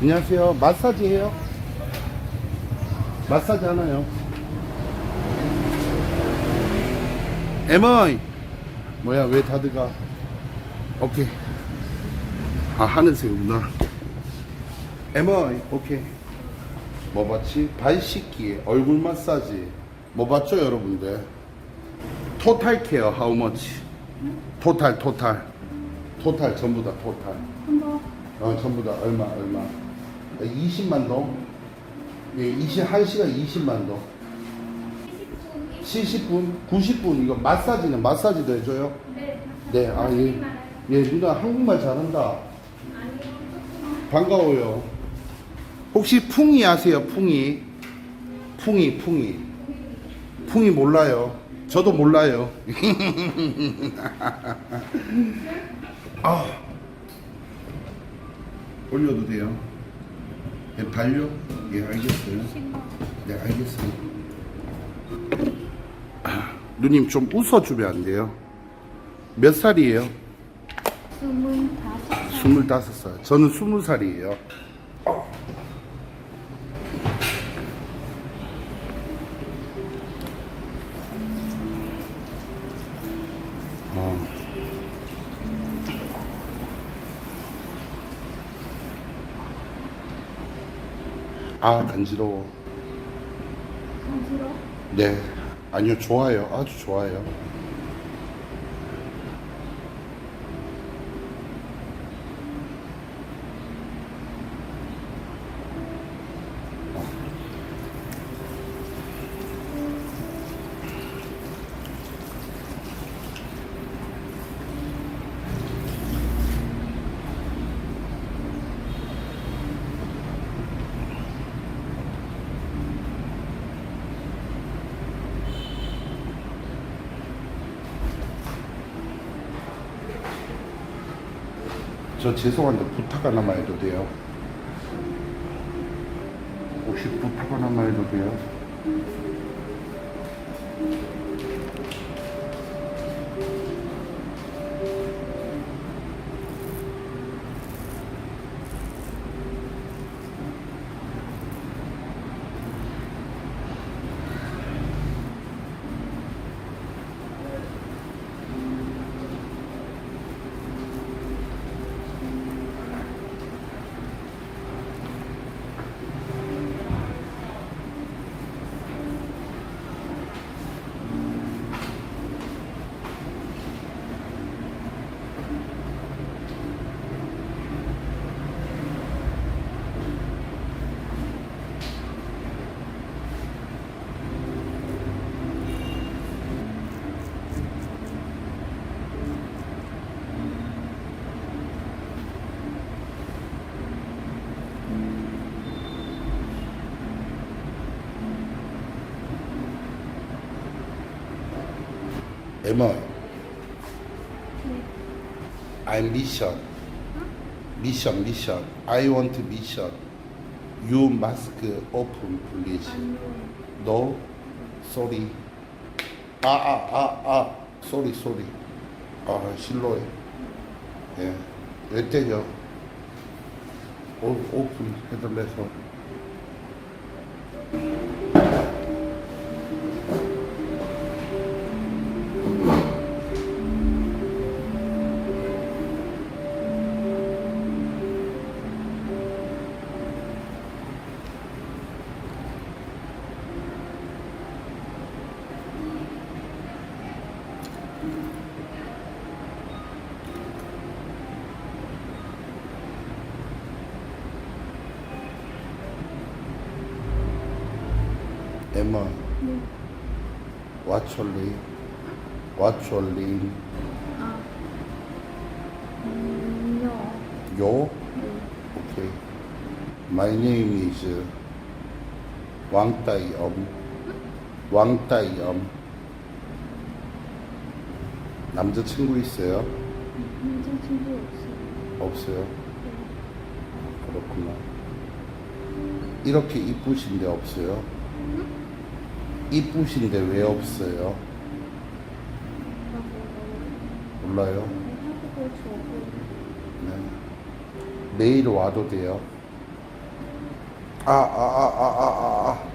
안녕하세요. 마사지 해요? 마사지 하나요? 에머이! 뭐야, 왜 다들 가? 오케이. 아, 하늘색이구나. 에머이, 오케이. 뭐 봤지? 발 씻기, 얼굴 마사지. 뭐 봤죠, 여러분들? 토탈 케어, how much? 토탈, 토탈. 토탈, 전부 다 토탈. 어, 전부 다 얼마, 얼마. 20만 동? 예, 21시간 20만 동. 70분? 90분? 이거 마사지는 마사지도 해줘요? 네. 네, 아, 예. 예, 누나 한국말 잘한다. 반가워요. 혹시 풍이 아세요? 풍이? 풍이, 풍이. 풍이 몰라요. 저도 몰라요. 아. 올려도 돼요? 예, 반려? 예, 알겠어요. 네, 알겠어요. 아, 누님 좀 웃어주면 안 돼요? 몇 살이에요? 스물다섯. 스물다섯 살. 저는 스무 살이에요. 아 간지러워. 간지러? 네. 아니요 좋아요. 아주 좋아요. 저 죄송한데 부탁 하나만 해도 돼요? 혹시 부탁 하나만 해도 돼요? 에머 I'm mission mission mission I want mission You mask open please. No sorry 아 아 아 아 sorry sorry 아 실로해 예 왜 때려 오, 오픈 해달래서 네. What's your name? What's your name? 아. Yo? 네. Okay. My name is uh, Wang Tai Om. Wang Tai Om. 남자친구 있어요? 남자친구 없어요. 없어요? 그렇구나. 이렇게 이쁘신데 없어요? 이쁘신데 왜 없어요? 몰라요? 네. 내일 와도 돼요? 아, 아, 아, 아, 아, 아.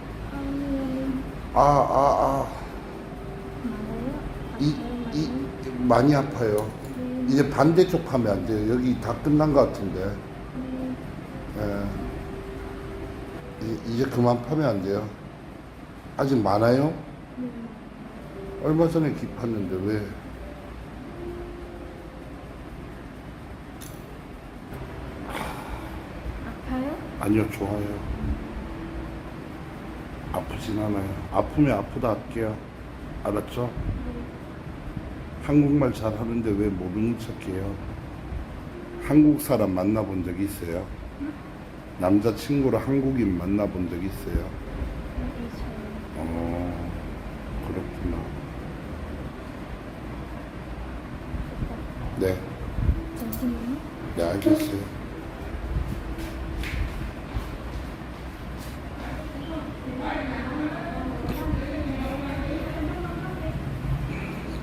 아, 아, 아. 많아요? 이, 이? 많이 아파요. 네. 이제 반대쪽 하면 안 돼요. 여기 다 끝난 것 같은데. 네. 예. 이- 이제 그만 파면 안 돼요. 아직 많아요? 네. 얼마 전에 깊었는데 왜? 아파요? 아니요, 좋아요. 아프진 않아요. 아프면 아프다 할게요. 알았죠? 네. 한국말 잘 하는데 왜 모르는 척해요? 한국 사람 만나본 적 있어요? 남자친구를 한국인 만나본 적? 있어요. 어, 그렇구나. 네, 잠시만요. 네, 알겠어요.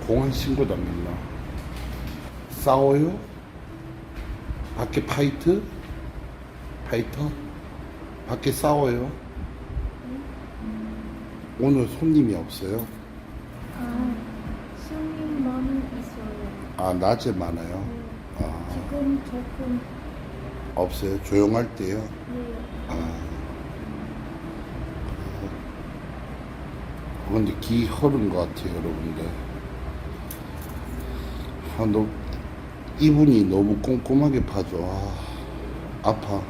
공안 신고 당했나? 싸워요? 밖에 파이트? 파이터? 밖에 싸워요? 오늘 손님이 없어요? 아, 낮에 많아요? 네. 아, 지금 조금 없어요? 조용할 때요? 네. 아. 어, 근데 기 흐른 것 같아요, 여러분들. 아, 너, 이분이 너무 꼼꼼하게 봐줘. 아, 아파.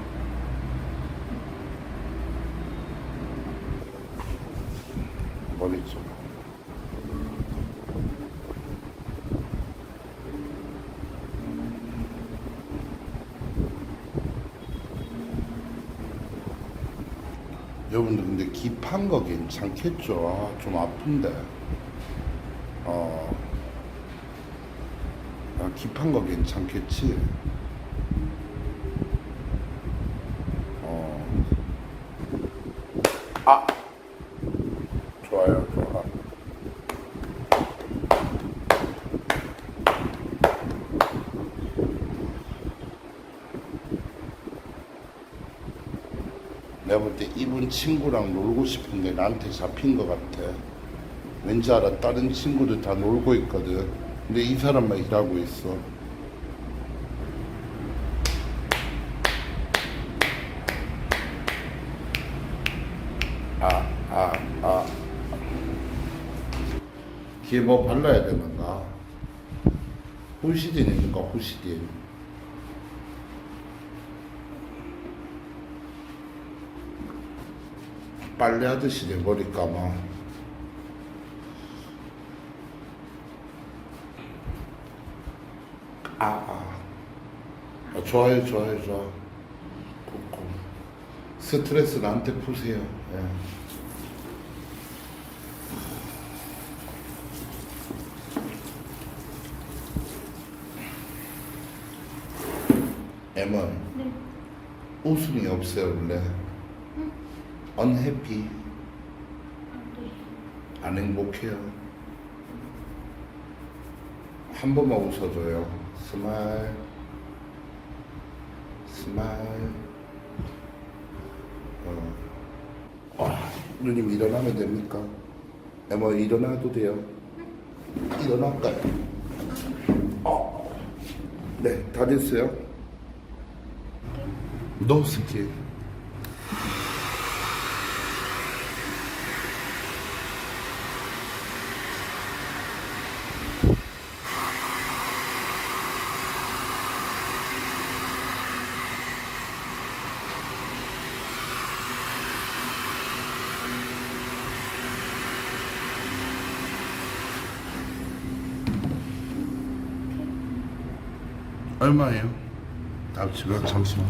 머리 좀. 여러분들 근데 깊한 거 괜찮겠죠? 아, 좀 아픈데. 어. 아, 깊한 거 괜찮겠지? 어. 아! 좋아요, 좋아. 내가 볼 때 이분 친구랑 놀고 싶은데 나한테 잡힌 것 같아. 왠지 알아? 다른 친구들 다 놀고 있거든. 근데 이 사람만 일하고 있어. 아, 아, 아. 뒤에 뭐 발라야 되는가? 후시딘 있는가, 후시딘. 빨래하듯이 내 머리 감아. 아, 아. 아, 좋아요, 좋아요, 좋아. 굿굿. 스트레스 나한테 푸세요. 예. 엠은 네. 웃음이 없어요, 원래. Unhappy. 아, 네. 안 행복해요. 한 번만 웃어줘요. 스마일. 스마일. 어. 아, 누님 일어나면 됩니까? 네, 뭐 일어나도 돼요. 일어날까요? 어. 네, 다 됐어요. 노 스킬. 얼마예요? 잠시만, 잠시만.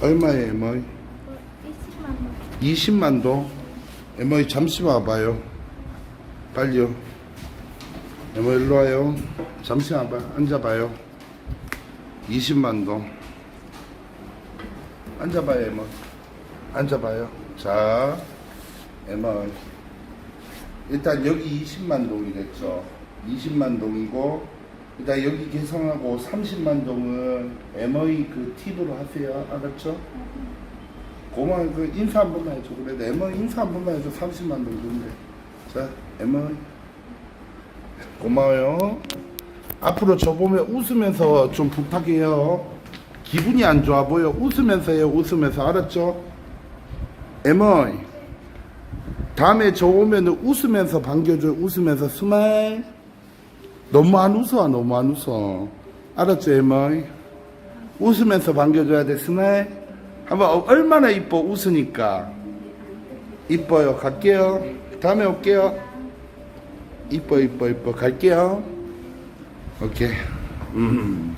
얼마예요, 에머이? 어, 20만 원. 20만도? 에머이 잠시 와봐요. 빨리요. 에머이 일로 와요. 잠시 와봐. 앉아봐요. 20만도. 앉아봐요, 에머이. 앉아봐요. 자, 에머이. 일단 여기 20만 동이랬죠. 20만 동이고 일단 여기 계산하고 30만 동은 MOE 그 팁으로 하세요. 알았죠? 고마워. 그 인사 한 번만 해줘. 그래. 내 에머 인사 한 번만 해줘. 30만 정도인데. 자, 에머. 고마워요. 앞으로 저 보면 웃으면서 좀 부탁해요. 기분이 안 좋아 보여. 웃으면서 해요. 웃으면서. 알았죠? 에머이. 다음에 저 오면 웃으면서 반겨줘. 웃으면서 스마일. 너무 안 웃어. 너무 안 웃어. 알았죠, 에머이? 웃으면서 반겨줘야 돼. 스마일. 한번 어, 얼마나 이뻐 웃으니까. 이뻐요. 갈게요. 다음에 올게요. 이뻐 이뻐 이뻐 갈게요. 오케이. 음.